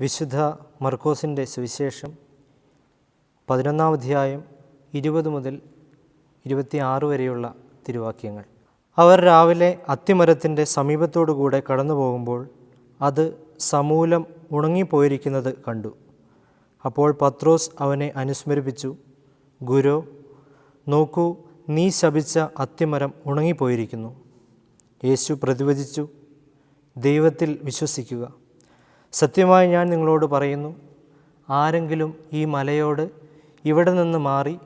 വിശുദ്ധ മർക്കോസിന്റെ സുവിശേഷം പതിനൊന്നാം അധ്യായം ഇരുപത് മുതൽ ഇരുപത്തിയാറ് വരെയുള്ള തിരുവാക്യങ്ങൾ. അവർ രാവിലെ അത്തിമരത്തിന്റെ സമീപത്തോടുകൂടെ കടന്നു പോകുമ്പോൾ അത് സമൂലം ഉണങ്ങിപ്പോയിരിക്കുന്നത് കണ്ടു. അപ്പോൾ പത്രോസ് അവനെ അനുസ്മരിപ്പിച്ചു ഗുരു നോക്കൂ നീ ശപിച്ച അത്തിമരം ഉണങ്ങിപ്പോയിരിക്കുന്നു. യേശു പ്രതിവചിച്ചു ദൈവത്തിൽ വിശ്വസിക്കുക. സത്യമായി ഞാൻ നിങ്ങളോട് പറയുന്നു ആരെങ്കിലും ഈ മലയോട് ഇവിടെ നിന്ന് മാറി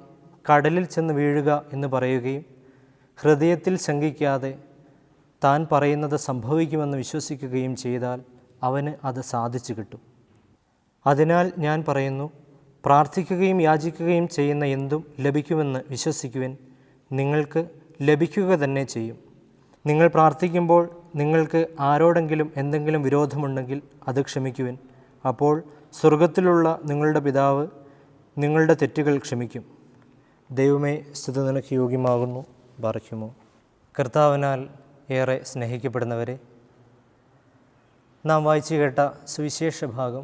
കടലിൽ ചെന്ന് വീഴുക എന്ന് പറയുകയും ഹൃദയത്തിൽ ശങ്കിക്കാതെ താൻ പറയുന്നത് സംഭവിക്കുമെന്ന് വിശ്വസിക്കുകയും ചെയ്താൽ അവന് അത് സാധിച്ചു കിട്ടും. അതിനാൽ ഞാൻ പറയുന്നു പ്രാർത്ഥിക്കുകയും യാചിക്കുകയും ചെയ്യുന്ന എന്തും ലഭിക്കുമെന്ന് വിശ്വസിക്കുവാൻ നിങ്ങൾക്ക് ലഭിക്കുക തന്നെ ചെയ്യും. നിങ്ങൾ പ്രാർത്ഥിക്കുമ്പോൾ നിങ്ങൾക്ക് ആരോടെങ്കിലും എന്തെങ്കിലും വിരോധമുണ്ടെങ്കിൽ അത് ക്ഷമിക്കുവിൻ. അപ്പോൾ സ്വർഗത്തിലുള്ള നിങ്ങളുടെ പിതാവ് നിങ്ങളുടെ തെറ്റുകൾ ക്ഷമിക്കും. ദൈവമേ സ്ഥിതി നിനക്ക് യോഗ്യമാകുന്നു ബാറയ്ക്കുമോ കർത്താവിനാൽ ഏറെ സ്നേഹിക്കപ്പെടുന്നവരെ നാം വായിച്ചു കേട്ട സുവിശേഷ ഭാഗം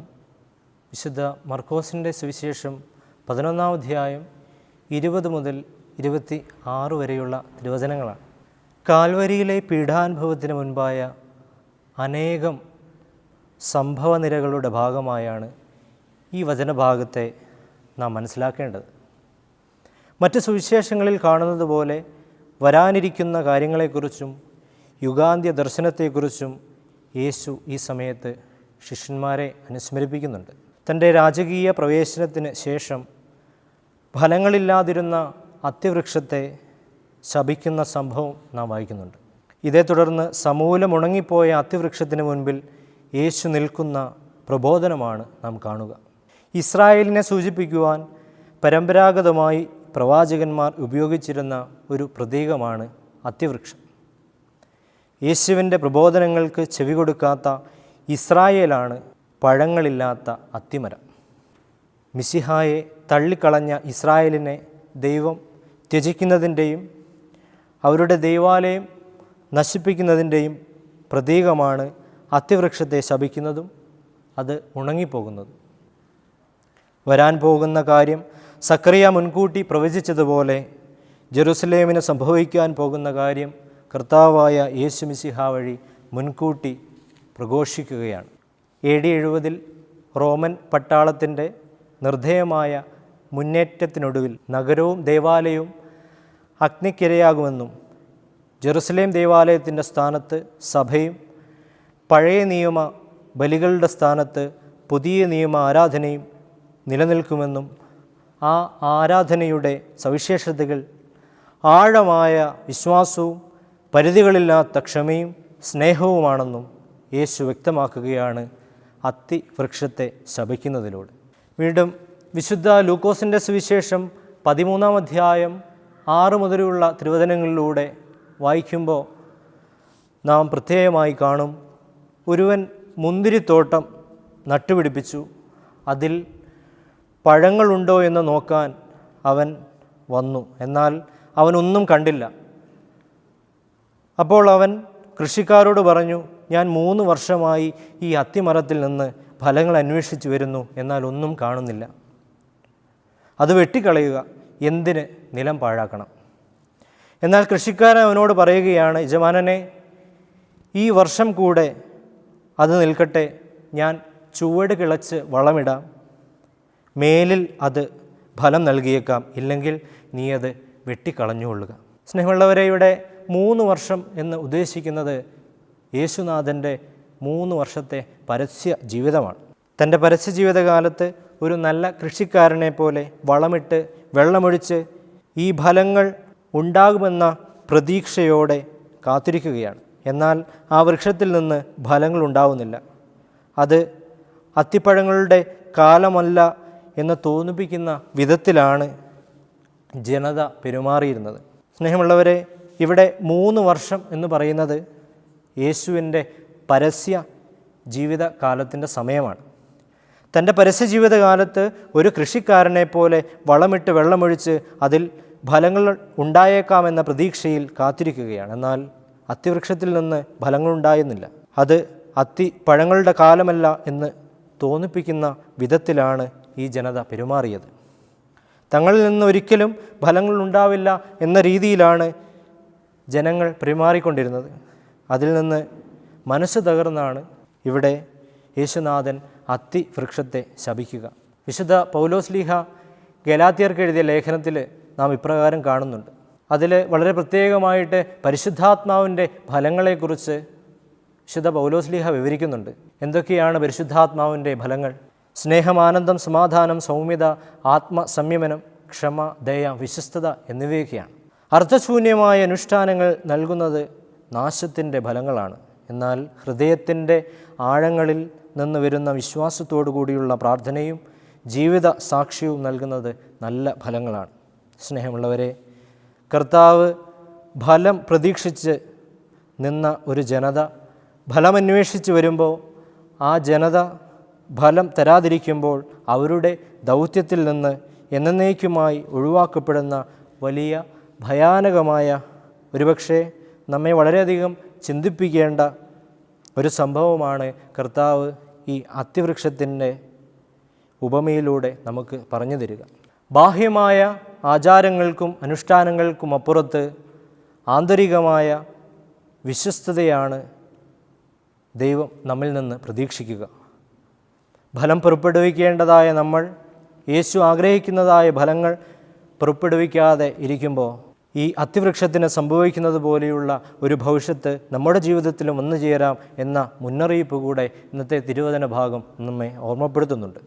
വിശുദ്ധ മർക്കോസിന്റെ സുവിശേഷം പതിനൊന്നാം അധ്യായം ഇരുപത് മുതൽ ഇരുപത്തി ആറ് വരെയുള്ള തിരുവചനങ്ങളാണ്. കാൽവരിയിലെ പീഠാനുഭവത്തിന് മുൻപായ അനേകം സംഭവനിരകളുടെ ഭാഗമായാണ് ഈ വചനഭാഗത്തെ നാം മനസ്സിലാക്കേണ്ടത്. മറ്റ് സുവിശേഷങ്ങളിൽ കാണുന്നത് പോലെ വരാനിരിക്കുന്ന കാര്യങ്ങളെക്കുറിച്ചും യുഗാന്ത്യ ദർശനത്തെക്കുറിച്ചും യേശു ഈ സമയത്ത് ശിഷ്യന്മാരെ അനുസ്മരിപ്പിക്കുന്നുണ്ട്. തന്റെ രാജകീയ പ്രവേശനത്തിന് ശേഷം ഫലങ്ങളില്ലാതിരുന്ന അത്യവൃക്ഷത്തെ ശപിക്കുന്ന സംഭവം നാം വായിക്കുന്നുണ്ട്. ഇതേ തുടർന്ന് സമൂലം ഉണങ്ങിപ്പോയ അതിവൃക്ഷത്തിന് മുൻപിൽ യേശു നിൽക്കുന്ന പ്രബോധനമാണ് നാം കാണുക. ഇസ്രായേലിനെ സൂചിപ്പിക്കുവാൻ പരമ്പരാഗതമായി പ്രവാചകന്മാർ ഉപയോഗിച്ചിരുന്ന ഒരു പ്രതീകമാണ് അത്യവൃക്ഷം യേശുവിന്റെ പ്രബോധനങ്ങൾക്ക് ചെവി കൊടുക്കാത്ത ഇസ്രായേലാണ് പഴങ്ങളില്ലാത്ത അത്തിമരം. മിസിഹായെ തള്ളിക്കളഞ്ഞ ഇസ്രായേലിനെ ദൈവം ത്യജിക്കുന്നതിന്റെയും അവരുടെ ദൈവാലയം നശിപ്പിക്കുന്നതിന്റെയും പ്രതീകമാണ് അത്യവൃക്ഷത്തെ ശപിക്കുന്നതും അത് ഉണങ്ങിപ്പോകുന്നതും. വരാൻ പോകുന്ന കാര്യം സക്രിയ മുൻകൂട്ടി പ്രവചിച്ചതുപോലെ ജെറുസലേമിന് സംഭവിക്കാൻ പോകുന്ന കാര്യം കർത്താവായ യേശു മിസിഹ വഴി മുൻകൂട്ടി പ്രഘോഷിക്കുകയാണ്. എ ഡി എഴുപതിൽ റോമൻ പട്ടാളത്തിന്റെ നിർദ്ധേയമായ മുന്നേറ്റത്തിനൊടുവിൽ നഗരവും ദേവാലയവും അഗ്നിക്കിരയാകുമെന്നും ജെറുസലേം ദേവാലയത്തിന്റെ സ്ഥാനത്ത് സഭയും പഴയ നിയമ ബലികളുടെ സ്ഥാനത്ത് പുതിയ നിയമ ആരാധനയും നിലനിൽക്കുമെന്നും ആ ആരാധനയുടെ സവിശേഷതകൾ ആഴമായ വിശ്വാസവും പരിധികളില്ലാത്ത ക്ഷമയും സ്നേഹവുമാണെന്നും യേശു വ്യക്തമാക്കുകയാണ് അത്തിവൃക്ഷത്തെ ശപിക്കുന്നതിലൂടെ. വീണ്ടും വിശുദ്ധ ലൂക്കോസിന്റെ സുവിശേഷം പതിമൂന്നാം അധ്യായം ആറ് മുതലുള്ള തിരുവചനങ്ങളിലൂടെ വായിക്കുമ്പോൾ നാം പ്രത്യേകമായി കാണും. ഒരുവൻ മുന്തിരിത്തോട്ടം നട്ടുപിടിപ്പിച്ചു. അതിൽ പഴങ്ങളുണ്ടോ എന്ന് നോക്കാൻ അവൻ വന്നു. എന്നാൽ അവനൊന്നും കണ്ടില്ല. അപ്പോൾ അവൻ കൃഷിക്കാരോട് പറഞ്ഞു ഞാൻ മൂന്ന് വർഷമായി ഈ അത്തിമരത്തിൽ നിന്ന് ഫലങ്ങൾ അന്വേഷിച്ചു വരുന്നു. എന്നാൽ ഒന്നും കാണുന്നില്ല. അത് വെട്ടിക്കളയുക. എന്തിന് നിലം പാഴാക്കണം? എന്നാൽ കൃഷിക്കാരൻ അവനോട് പറയുകയാണ് യജമാനനെ ഈ വർഷം കൂടെ അത് നിൽക്കട്ടെ. ഞാൻ ചുവട് കിളച്ച് വളമിടാം. മേലിൽ അത് ഫലം നൽകിയേക്കാം. ഇല്ലെങ്കിൽ നീ അത് വെട്ടിക്കളഞ്ഞുകൊള്ളുക. സ്നേഹമുള്ളവരെ ഇവിടെ മൂന്ന് വർഷം എന്ന് ഉദ്ദേശിക്കുന്നത് യേശുനാഥന്റെ മൂന്ന് വർഷത്തെ പരസ്യ ജീവിതമാണ്. തന്റെ പരസ്യ ജീവിതകാലത്ത് ഒരു നല്ല കൃഷിക്കാരനെ പോലെ വളമിട്ട് വെള്ളമൊഴിച്ച് ഈ ഫലങ്ങൾ ഉണ്ടാകുമെന്ന പ്രതീക്ഷയോടെ കാത്തിരിക്കുകയാണ്. എന്നാൽ ആ വൃക്ഷത്തിൽ നിന്ന് ഫലങ്ങൾ ഉണ്ടാവുന്നില്ല. അത് അത്തിപ്പഴങ്ങളുടെ കാലമല്ല എന്ന് തോന്നിപ്പിക്കുന്ന വിധത്തിലാണ് ജനത പെരുമാറിയിരുന്നത്. സ്നേഹമുള്ളവരെ ഇവിടെ മൂന്ന് വർഷം എന്ന് പറയുന്നത് യേശുവിന്റെ പരസ്യ ജീവിത ജീവിതകാലത്തിന്റെ സമയമാണ്. തന്റെ പരസ്യ ജീവിതകാലത്ത് ഒരു കൃഷിക്കാരനെ പോലെ വളമിട്ട് വെള്ളമൊഴിച്ച് അതിൽ ഫലങ്ങൾ ഉണ്ടായേക്കാമെന്ന പ്രതീക്ഷയിൽ കാത്തിരിക്കുകയാണ്. എന്നാൽ അത്തിവൃക്ഷത്തിൽ നിന്ന് ഫലങ്ങൾ ഫലങ്ങളുണ്ടായിരുന്നില്ല അത് അത്തി പഴങ്ങളുടെ കാലമല്ല എന്ന് തോന്നിപ്പിക്കുന്ന വിധത്തിലാണ് ഈ ജനത പെരുമാറിയത്. തങ്ങളിൽ നിന്ന് ഒരിക്കലും ഫലങ്ങൾ ഉണ്ടാവില്ല എന്ന രീതിയിലാണ് ജനങ്ങൾ പെരുമാറിക്കൊണ്ടിരുന്നത്. അതിൽ നിന്ന് മനസ്സ് തകർന്നാണ് ഇവിടെ യേശുനാഥൻ അത്തി വൃക്ഷത്തെ ശപിക്കുക. വിശുദ്ധ പൗലോസ്ലീഹ ഗലാത്തിയർക്ക് എഴുതിയ ലേഖനത്തിൽ നാം ഇപ്രകാരം കാണുന്നുണ്ട്. അതിൽ വളരെ പ്രത്യേകമായിട്ട് പരിശുദ്ധാത്മാവിന്റെ ഫലങ്ങളെക്കുറിച്ച് വിശുദ്ധ പൗലോസ്ലീഹ വിവരിക്കുന്നുണ്ട്. എന്തൊക്കെയാണ് പരിശുദ്ധാത്മാവിന്റെ ഫലങ്ങൾ? സ്നേഹം ആനന്ദം സമാധാനം സൗമ്യത ആത്മസംയമനം ക്ഷമ ദയ വിശ്വസ്തത എന്നിവയൊക്കെയാണ്. അർത്ഥശൂന്യമായ അനുഷ്ഠാനങ്ങൾ നൽകുന്നത് നാശത്തിന്റെ ഫലങ്ങളാണ്. എന്നാൽ ഹൃദയത്തിന്റെ ആഴങ്ങളിൽ നിന്ന് വരുന്ന വിശ്വാസത്തോടു കൂടിയുള്ള പ്രാർത്ഥനയും ജീവിത സാക്ഷ്യവും നൽകുന്നത് നല്ല ഫലങ്ങളാണ്. സ്നേഹമുള്ളവരെ കർത്താവ് ഫലം പ്രതീക്ഷിച്ച് നിന്ന ഒരു ജനത ഫലമന്വേഷിച്ച് വരുമ്പോൾ ആ ജനത ഫലം തരാതിരിക്കുമ്പോൾ അവരുടെ ദൗത്യത്തിൽ നിന്ന് എന്നേക്കുമായി ഒഴിവാക്കപ്പെടുന്ന വലിയ ഭയാനകമായ ഒരുപക്ഷെ നമ്മെ വളരെയധികം ചിന്തിപ്പിക്കേണ്ട ഒരു സംഭവമാണ് കർത്താവ് ഈ അത്തിവൃക്ഷത്തിന്റെ ഉപമയിലൂടെ നമുക്ക് പറഞ്ഞു തരിക. ബാഹ്യമായ ആചാരങ്ങൾക്കും അനുഷ്ഠാനങ്ങൾക്കും അപ്പുറത്ത് ആന്തരികമായ വിശ്വസ്തതയാണ് ദൈവം നമ്മിൽ നിന്ന് പ്രതീക്ഷിക്കുക. ഫലം പുറപ്പെടുവിക്കേണ്ടതായ നമ്മൾ യേശു ആഗ്രഹിക്കുന്നതായ ഫലങ്ങൾ പുറപ്പെടുവിക്കാതെ ഇരിക്കുമ്പോൾ ഈ അത്തിവൃക്ഷത്തിന് സംഭവിക്കുന്നത് പോലെയുള്ള ഒരു ഭവിഷ്യത്ത് നമ്മുടെ ജീവിതത്തിലും വന്നു ചേരാം എന്ന മുന്നറിയിപ്പ് കൂടെ ഇന്നത്തെ തിരുവചന ഭാഗം നമ്മെ ഓർമ്മപ്പെടുത്തുന്നുണ്ട്.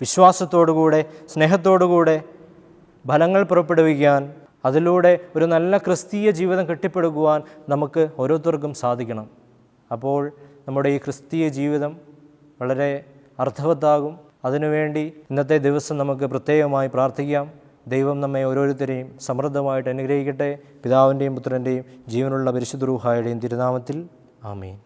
വിശ്വാസത്തോടുകൂടെ സ്നേഹത്തോടുകൂടെ ഫലങ്ങൾ പുറപ്പെടുവിക്കാൻ അതിലൂടെ ഒരു നല്ല ക്രിസ്തീയ ജീവിതം കെട്ടിപ്പടുക്കുവാൻ നമുക്ക് ഓരോരുത്തർക്കും സാധിക്കണം. അപ്പോൾ നമ്മുടെ ഈ ക്രിസ്തീയ ജീവിതം വളരെ അർത്ഥവത്താകും. അതിനുവേണ്ടി ഇന്നത്തെ ദിവസം നമുക്ക് പ്രത്യേകമായി പ്രാർത്ഥിക്കാം. ദൈവം നമ്മെ ഓരോരുത്തരെയും സമൃദ്ധമായിട്ട് അനുഗ്രഹിക്കട്ടെ. പിതാവിന്റെയും പുത്രന്റെയും ജീവനുള്ള പരിശുദ്ധ രൂഹായുടെയും തിരുനാമത്തിൽ ആമീൻ.